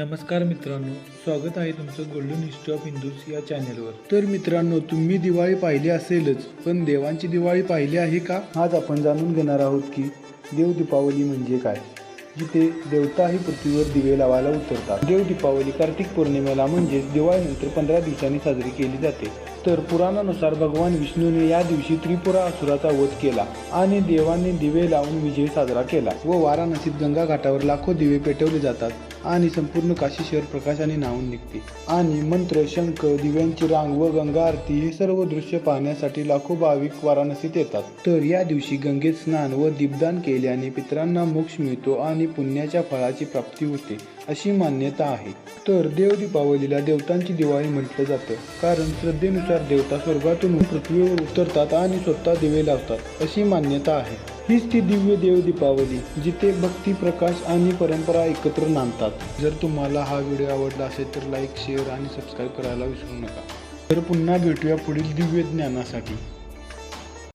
नमस्कार मित्रांनो स्वागत आहे तुमचं गोल्डन हिस्ट्री ऑफ हिंदूज या चॅनेलवर. तर मित्रांनो तुम्ही दिवाळी पाहिली असेलच पण देवांची दिवाळी पाहिली आहे का? आज आपण जाणून घेणार आहोत की देव दीपावली म्हणजे काय जिथे देवता ही पृथ्वीवर दिवे लावायला उतरतात. देव दीपावली कार्तिक पौर्णिमेला म्हणजे दिवाळीनंतर पंधरा दिवसांनी साजरी केली जाते. तर पुराणानुसार भगवान विष्णूने या दिवशी त्रिपुरा असुराचा वध केला आणि देवाने दिवे लावून विजय साजरा केला. व वाराणसीत गंगा घाटावर लाखो दिवे पेटवले जातात. आणि संपूर्ण काशी शहर प्रकाशाने नावून निघते. आणि मंत्र शंख दिव्यांची रांग व गंगा आरती हे सर्व दृश्य पाहण्यासाठी लाखो भाविक वाराणसीत येतात. तर या दिवशी गंगेत स्नान व दीपदान केल्याने पितरांना मोक्ष मिळतो आणि पुण्याच्या फळाची प्राप्ती होते अशी मान्यता आहे. तर देव दीपावलीला देवतांची दिवाळी म्हटलं जातं. कारण श्रद्धेनुसार देवता स्वर्गातून पृथ्वीवर उतरतात आणि स्वतः दिवे लावतात अशी मान्यता आहे. हीच ती दिव्य देव दीपावली जिथे भक्ती प्रकाश आणि परंपरा एकत्र नांदतात. जर तुम्हाला हा व्हिडिओ आवडला असेल तर लाईक शेअर आणि सबस्क्राईब करायला विसरू नका. तर पुन्हा भेटूया पुढील दिव्य ज्ञानासाठी.